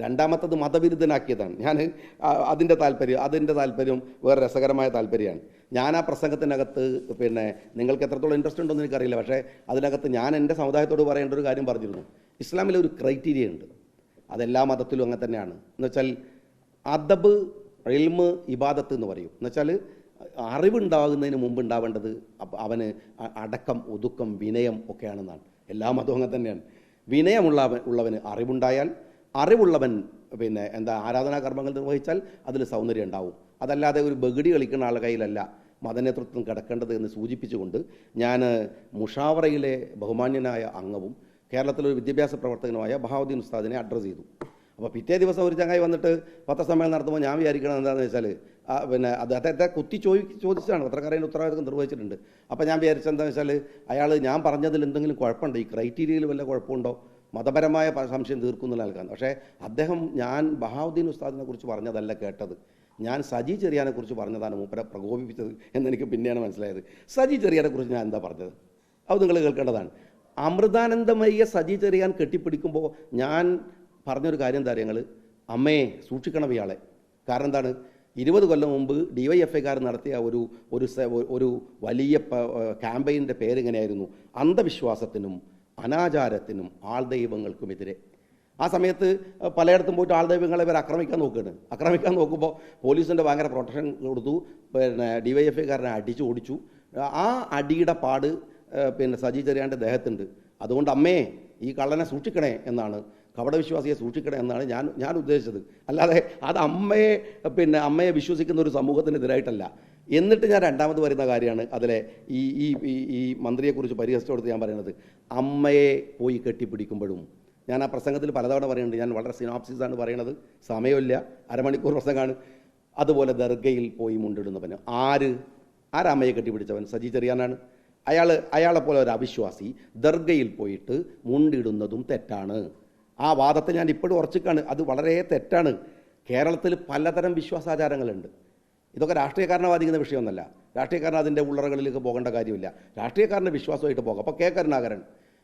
രണ്ടാമത്തത് മതവിരുദ്ധനാക്കിയതാണ്. ഞാൻ അതിന്റെ താല്പര്യം അതിന്റെ താല്പര്യം വേറെ രസകരമായ താല്പര്യമാണ്. ഞാൻ ആ പ്രസംഗത്തിനകത്ത് പിന്നെ നിങ്ങൾക്ക് എത്രത്തോളം ഇൻട്രസ്റ്റ് ഉണ്ടോ എന്ന് എനിക്കറിയില്ല. പക്ഷേ അതിനകത്ത് ഞാൻ എന്റെ സമുദായത്തോട് പറയേണ്ട ഒരു കാര്യം പറഞ്ഞിരുന്നു. ഇസ്ലാമിലെ ഒരു ക്രൈറ്റീരിയ ഉണ്ട്. അതെല്ലാ മതത്തിലും അങ്ങനെ തന്നെയാണ്. എന്ന് വെച്ചാൽ അദബ് ഇൽമ് ഇബാദത്ത് എന്ന് പറയും. എന്ന് വെച്ചാൽ അറിവുണ്ടാകുന്നതിന് മുമ്പ് ഉണ്ടാവേണ്ടത് അവന് അടക്കം ഒതുക്കം വിനയം ഒക്കെയാണെന്നാണ്. എല്ലാ മതവും അങ്ങനെ തന്നെയാണ്. വിനയമുള്ള ഉള്ളവന് അറിവുണ്ടായാൽ അറിവുള്ളവൻ പിന്നെ എന്താ ആരാധനാ കർമ്മങ്ങൾ നിർവഹിച്ചാൽ അതിൽ സൗന്ദര്യം ഉണ്ടാവും. അതല്ലാതെ ഒരു ബഗിടി കളിക്കുന്ന ആളുടെ കയ്യിലല്ല മതനേതൃത്വം കിടക്കേണ്ടത് എന്ന് സൂചിപ്പിച്ചുകൊണ്ട് ഞാൻ മുഷാവറയിലെ ബഹുമാന്യനായ അംഗവും കേരളത്തിലെ ഒരു വിദ്യാഭ്യാസ പ്രവർത്തകനുമായ ബഹാവുദ്ദീൻ ഉസ്താദിനെ അഡ്രസ്സ് ചെയ്തു. അപ്പോൾ പിറ്റേ ദിവസം ഒരു ചങ്ങായി വന്നിട്ട് പത്രസമ്മേളനം നടത്തുമ്പോൾ ഞാൻ വിചാരിക്കണം എന്താണെന്ന് വെച്ചാൽ പിന്നെ അദ്ദേഹത്തെ കുത്തി ചോദി ചോദിച്ചതാണ്. പത്രക്കാരന്റെ ഉത്തരവാദിത്വം നിർവഹിച്ചിട്ടുണ്ട്. അപ്പോൾ ഞാൻ വിചാരിച്ചത് എന്താണെന്ന് വെച്ചാൽ അയാൾ ഞാൻ പറഞ്ഞതിൽ എന്തെങ്കിലും കുഴപ്പമുണ്ടോ? ഈ ക്രൈറ്റീരിയയിൽ വല്ല കുഴപ്പമുണ്ടോ? മതപരമായ സംശയം തീർക്കുന്ന നൽകാൻ പക്ഷേ അദ്ദേഹം ഞാൻ ബഹാവുദ്ദീൻ ഉസ്താദിനെ കുറിച്ച് പറഞ്ഞതല്ല കേട്ടത്. ഞാൻ സജി ചെറിയാനെ കുറിച്ച് പറഞ്ഞതാണ് മൂപ്പരെ പ്രകോപിപ്പിച്ചത് എന്നെനിക്ക് പിന്നെയാണ് മനസ്സിലായത്. സജി ചെറിയാനെ കുറിച്ച് ഞാൻ എന്താ പറഞ്ഞത്? അത് നിങ്ങൾ കേൾക്കേണ്ടതാണ്. അമൃതാനന്ദമയ്യ സജി ചെറിയാൻ കെട്ടിപ്പിടിക്കുമ്പോൾ ഞാൻ പറഞ്ഞൊരു കാര്യം എന്താ നിങ്ങൾ അമ്മയെ സൂക്ഷിക്കണം ഇയാളെ. കാരണം എന്താണ്? ഇരുപത് കൊല്ലം മുമ്പ് ഡി വൈ എഫ് ഐക്കാർ നടത്തിയ ഒരു ഒരു ഒരു വലിയ ക്യാമ്പയിന്റെ പേരിങ്ങനെയായിരുന്നു അന്ധവിശ്വാസത്തിനും അനാചാരത്തിനും ആൾദൈവങ്ങൾക്കുമെതിരെ ആ സമയത്ത് പലയിടത്തും പോയിട്ട് ആൾദൈവങ്ങളെ ഇവർ ആക്രമിക്കാൻ നോക്കുകയാണ് ആക്രമിക്കാൻ നോക്കുമ്പോൾ പോലീസിന്റെ ഭയങ്കര പ്രൊട്ടക്ഷൻ കൊടുത്തു പിന്നെ ഡി വൈ എഫ് ഐക്കാരനെ അടിച്ചു ഓടിച്ചു. ആ അടിയുടെ പാട് പിന്നെ സജി ചെറിയാന്റെ ദേഹത്തുണ്ട്. അതുകൊണ്ട് അമ്മേ ഈ കള്ളനെ സൂക്ഷിക്കണേ എന്നാണ്. കപടവിശ്വാസിയെ സൂക്ഷിക്കണേ എന്നാണ് ഞാൻ ഞാൻ ഉദ്ദേശിച്ചത്. അല്ലാതെ അത് അമ്മയെ പിന്നെ അമ്മയെ വിശ്വസിക്കുന്ന ഒരു സമൂഹത്തിനെതിരായിട്ടല്ല. എന്നിട്ട് ഞാൻ രണ്ടാമത് പറയുന്ന കാര്യമാണ് അതിലെ ഈ ഈ ഈ- മന്ത്രിയെക്കുറിച്ച് പരിഹസിച്ചു കൊടുത്ത് ഞാൻ പറയുന്നത്. അമ്മയെ പോയി കെട്ടിപ്പിടിക്കുമ്പോഴും ഞാൻ ആ പ്രസംഗത്തിൽ പലതവണ പറയുന്നുണ്ട് ഞാൻ വളരെ സിനോപ്സിസാണ് ആണ് പറയുന്നത് സമയമില്ല അരമണിക്കൂർ പ്രസംഗമാണ്. അതുപോലെ ദർഗയിൽ പോയി മുണ്ടിടുന്നവന് ആര്? ആരമ്മയെ കെട്ടിപ്പിടിച്ചവൻ? സജി ചെറിയാനാണ്. അയാൾ അയാളെപ്പോലെ ഒരു അവിശ്വാസി ദർഗയിൽ പോയിട്ട് മുണ്ടിടുന്നതും തെറ്റാണ്. ആ വാദത്തെ ഞാൻ ഇപ്പോഴും ഉറച്ചിക്കാണ്. അത് വളരെ തെറ്റാണ്. കേരളത്തിൽ പലതരം വിശ്വാസാചാരങ്ങളുണ്ട്. ഇതൊക്കെ രാഷ്ട്രീയക്കാരനെ ബാധിക്കുന്ന വിഷയമൊന്നുമല്ല രാഷ്ട്രീയക്കാരൻ അതിന്റെ ഉള്ളറകളിലേക്ക് പോകേണ്ട കാര്യമില്ല. രാഷ്ട്രീയക്കാരന്റെ വിശ്വാസമായിട്ട് പോകാം. അപ്പോൾ കെ കരുണാകരൻ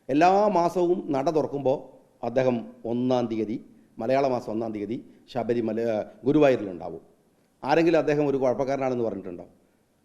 എല്ലാ മാസവും നട തുറക്കുമ്പോൾ അദ്ദേഹം ഒന്നാം തീയതി മലയാള മാസം ഒന്നാം തീയതി ശബരിമല ഗുരുവായൂരിലുണ്ടാവും. ആരെങ്കിലും അദ്ദേഹം ഒരു കുഴപ്പക്കാരനാണെന്ന് പറഞ്ഞിട്ടുണ്ടോ?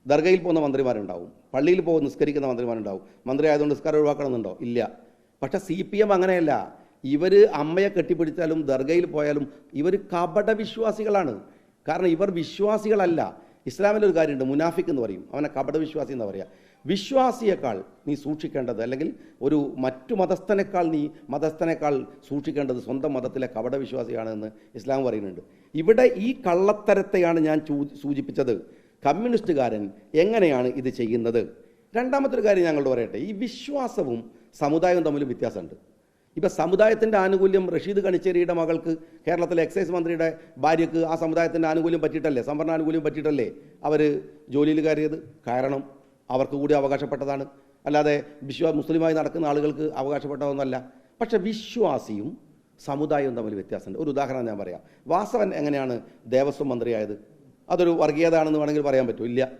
ദർഗയിൽ പോകുന്ന മന്ത്രിമാരുണ്ടാവും. പള്ളിയിൽ പോകുന്ന നിസ്കരിക്കുന്ന മന്ത്രിമാരുണ്ടാവും. മന്ത്രി ആയതുകൊണ്ട് നിസ്കാരം ഒഴിവാക്കണമെന്നുണ്ടോ? ഇല്ല. പക്ഷേ സി പി എം അങ്ങനെയല്ല. ഇവർ അമ്മയെ കെട്ടിപ്പിടിച്ചാലും ദർഗയിൽ പോയാലും ഇവർ കപട വിശ്വാസികളാണ് കാരണം ഇവർ വിശ്വാസികളല്ല. ഇസ്ലാമിൽ ഒരു കാര്യമുണ്ട് മുനാഫിക് എന്ന് പറയും. അവനെ കപട വിശ്വാസി എന്ന് പറയുക വിശ്വാസിയേക്കാൾ നീ സൂക്ഷിക്കേണ്ടത് അല്ലെങ്കിൽ ഒരു മറ്റു മതസ്ഥനേക്കാൾ നീ മതസ്ഥനേക്കാൾ സൂക്ഷിക്കേണ്ടത് സ്വന്തം മതത്തിലെ കപട വിശ്വാസിയാണെന്ന് ഇസ്ലാം പറയുന്നുണ്ട്. ഇവിടെ ഈ കള്ളത്തരത്തെയാണ് ഞാൻ സൂചിപ്പിച്ചത്. കമ്മ്യൂണിസ്റ്റുകാരൻ എങ്ങനെയാണ് ഇത് ചെയ്യുന്നത്? രണ്ടാമത്തെ ഒരു കാര്യം ഞങ്ങളോട് പറയട്ടെ. ഈ വിശ്വാസവും സമുദായവും തമ്മിൽ വ്യത്യാസമുണ്ട്. ഇപ്പം സമുദായത്തിന്റെ ആനുകൂല്യം റഷീദ് കണിച്ചേരിയുടെ മകൾക്ക് കേരളത്തിലെ എക്സൈസ് മന്ത്രിയുടെ ഭാര്യയ്ക്ക് ആ സമുദായത്തിന്റെ ആനുകൂല്യം പറ്റിയിട്ടല്ലേ? സംവരണ ആനുകൂല്യം പറ്റിയിട്ടല്ലേ അവർ ജോലിയിൽ കയറിയത്? കാരണം അവർക്ക് കൂടി അവകാശപ്പെട്ടതാണ്. അല്ലാതെ വിശ്വാ മുസ്ലിമായി നടക്കുന്ന ആളുകൾക്ക് അവകാശപ്പെട്ടതൊന്നല്ല. പക്ഷേ വിശ്വാസിയും സമുദായവും തമ്മിൽ വ്യത്യാസമുണ്ട്. ഒരു ഉദാഹരണം ഞാൻ പറയാം. വാസവൻ എങ്ങനെയാണ് ദേവസ്വം മന്ത്രിയായത്? അതൊരു വർഗീയതാണെന്ന് വേണമെങ്കിൽ പറയാൻ പറ്റും. ഇല്ല.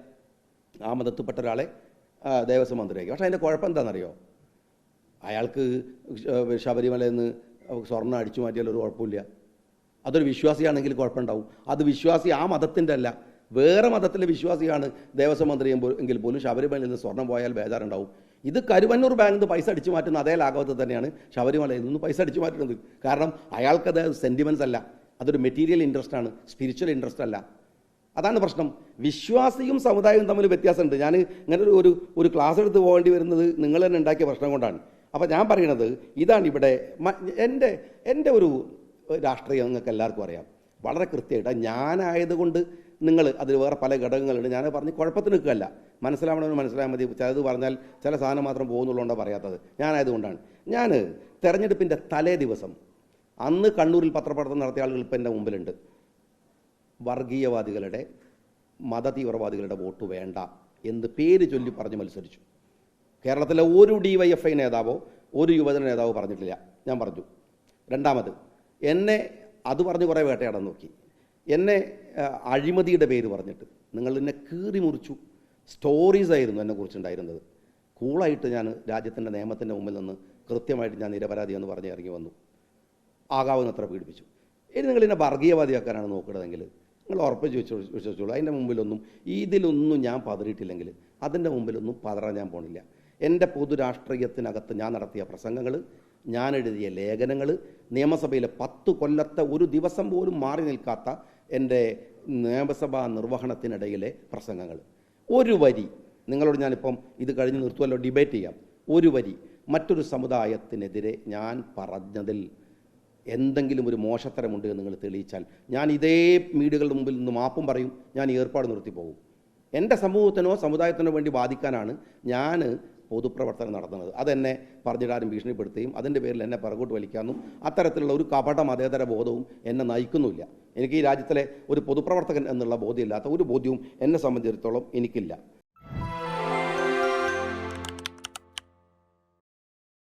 ആ മതത്തിൽപ്പെട്ട ഒരാളെ ദേവസ്വം മന്ത്രിയാക്കി. പക്ഷേ അതിന്റെ കുഴപ്പം എന്താണെന്നറിയോ? അയാൾക്ക് ശബരിമല ശബരിമലയിൽ നിന്ന് സ്വർണം അടിച്ചു മാറ്റിയാൽ ഒരു കുഴപ്പമില്ല. അതൊരു വിശ്വാസിയാണെങ്കിൽ കുഴപ്പമുണ്ടാവും. അത് വിശ്വാസി ആ മതത്തിന്റെ അല്ല. വേറെ മതത്തിലെ വിശ്വാസിയാണ് ദേവസ്വം മന്ത്രി എങ്കിൽ പോലും ശബരിമലയിൽ നിന്ന് സ്വർണം പോയാൽ ബേജാറുണ്ടാവും. ഇത് കരുവന്നൂർ ബാങ്കിൽ നിന്ന് പൈസ അടിച്ചു മാറ്റുന്ന അതേ ലാഘവത്തിൽ തന്നെയാണ് ശബരിമലയിൽ നിന്ന് പൈസ അടിച്ചു മാറ്റുന്നത്. കാരണം അയാൾക്കത് സെന്റിമെൻസ് അല്ല. അതൊരു മെറ്റീരിയൽ ഇൻട്രസ്റ്റ് ആണ്. സ്പിരിച്വൽ ഇൻട്രസ്റ്റ് അല്ല. അതാണ് പ്രശ്നം. വിശ്വാസിയും സമുദായവും തമ്മിൽ വ്യത്യാസമുണ്ട്. ഞാൻ ഇങ്ങനെ ഒരു ഒരു ക്ലാസ് എടുത്ത് പോകേണ്ടി വരുന്നത് നിങ്ങൾ തന്നെ ഉണ്ടാക്കിയ പ്രശ്നം കൊണ്ടാണ്. അപ്പോൾ ഞാൻ പറയണത് ഇതാണ് ഇവിടെ എന്റെ എന്റെ ഒരു രാഷ്ട്രീയം നിങ്ങൾക്ക് എല്ലാവർക്കും അറിയാം. വളരെ കൃത്യമായിട്ട് ഞാനായതുകൊണ്ട് നിങ്ങൾ അതിൽ വേറെ പല ഘടകങ്ങളുണ്ട്. ഞാൻ പറഞ്ഞ് കുഴപ്പത്തിന് നിൽക്കുകയല്ല. മനസ്സിലാവണമെന്ന് മനസ്സിലായാൽ മതി. ചിലത് പറഞ്ഞാൽ ചില സാധനം മാത്രം പോകുന്നുള്ളതുകൊണ്ടാണ് പറയാത്തത്. ഞാനായതുകൊണ്ടാണ്. ഞാൻ തെരഞ്ഞെടുപ്പിന്റെ തലേ ദിവസം അന്ന് കണ്ണൂരിൽ പത്രപ്രവർത്തനം നടത്തിയ ആളുകൾ ഇപ്പം എന്റെ മുമ്പിലുണ്ട്. വർഗീയവാദികളുടെ മത തീവ്രവാദികളുടെ വോട്ട് വേണ്ട എന്ന് പേര് ചൊല്ലി പറഞ്ഞ് മത്സരിച്ചു. കേരളത്തിലെ ഒരു ഡി വൈ എഫ് ഐ നേതാവോ ഒരു യുവജന നേതാവോ പറഞ്ഞിട്ടില്ല. ഞാൻ പറഞ്ഞു. രണ്ടാമത് എന്നെ അത് പറഞ്ഞ് കുറേ വേട്ടയാടാൻ നോക്കി. എന്നെ അഴിമതിയുടെ പേര് പറഞ്ഞിട്ട് നിങ്ങൾ എന്നെ കീറി മുറിച്ചു. സ്റ്റോറീസ് ആയിരുന്നു എന്നെക്കുറിച്ചുണ്ടായിരുന്നത് കൂളായിട്ട് ഞാൻ രാജ്യത്തിന്റെ നിയമത്തിന്റെ മുമ്പിൽ നിന്ന് കൃത്യമായിട്ട് ഞാൻ നിരപരാധി എന്ന് പറഞ്ഞ് ഇറങ്ങി വന്നു. ആകാവുന്നത്ര പീഡിപ്പിച്ചു. ഇനി നിങ്ങൾ എന്നെ വർഗീയവാദിയാക്കാനാണ് നോക്കുന്നതെങ്കിൽ നിങ്ങൾ ഉറപ്പിച്ച് വെച്ച് വിശ്വസിച്ചോളൂ. അതിന്റെ മുമ്പിലൊന്നും ഇതിലൊന്നും ഞാൻ പതറിയിട്ടില്ലെങ്കിൽ അതിന്റെ മുമ്പിലൊന്നും പതറാൻ ഞാൻ പോണില്ല. എന്റെ പൊതുരാഷ്ട്രീയത്തിനകത്ത് ഞാൻ നടത്തിയ പ്രസംഗങ്ങൾ ഞാൻ എഴുതിയ ലേഖനങ്ങൾ നിയമസഭയിലെ പത്ത് കൊല്ലത്തെ ഒരു ദിവസം പോലും മാറി നിൽക്കാത്ത എന്റെ നിയമസഭാ നിർവഹണത്തിനിടയിലെ പ്രസംഗങ്ങൾ. ഒരു വരി നിങ്ങളോട് ഞാനിപ്പം ഇത് കഴിഞ്ഞ് നിർത്തുമല്ലോ ഡിബേറ്റ് ചെയ്യാം. ഒരു വരി മറ്റൊരു സമുദായത്തിനെതിരെ ഞാൻ പറഞ്ഞതിൽ എന്തെങ്കിലും ഒരു മോശത്തരമുണ്ട് എന്ന് നിങ്ങൾ തെളിയിച്ചാൽ ഞാൻ ഇതേ മീഡിയകളുടെ മുമ്പിൽ നിന്ന് മാപ്പും പറയും ഞാൻ ഏർപ്പാട് നിർത്തി പോകും എന്റെ സമൂഹത്തിനോ സമുദായത്തിനോ വേണ്ടി ബാധിക്കാനാണ് ഞാൻ പൊതുപ്രവർത്തനം നടത്തുന്നത്. അതെന്നെ പറഞ്ഞിടാനും ഭീഷണിപ്പെടുത്തുകയും അതിന്റെ പേരിൽ എന്നെ പിറകോട്ട് വലിക്കാനും അത്തരത്തിലുള്ള ഒരു കപട മതേതര ബോധവും എന്നെ നയിക്കുന്നില്ല എനിക്ക് ഈ രാജ്യത്തിലെ ഒരു പൊതുപ്രവർത്തകൻ എന്നുള്ള ബോധ്യമില്ലാത്ത ഒരു ബോധ്യവും എന്നെ സംബന്ധിച്ചിടത്തോളം എനിക്കില്ല.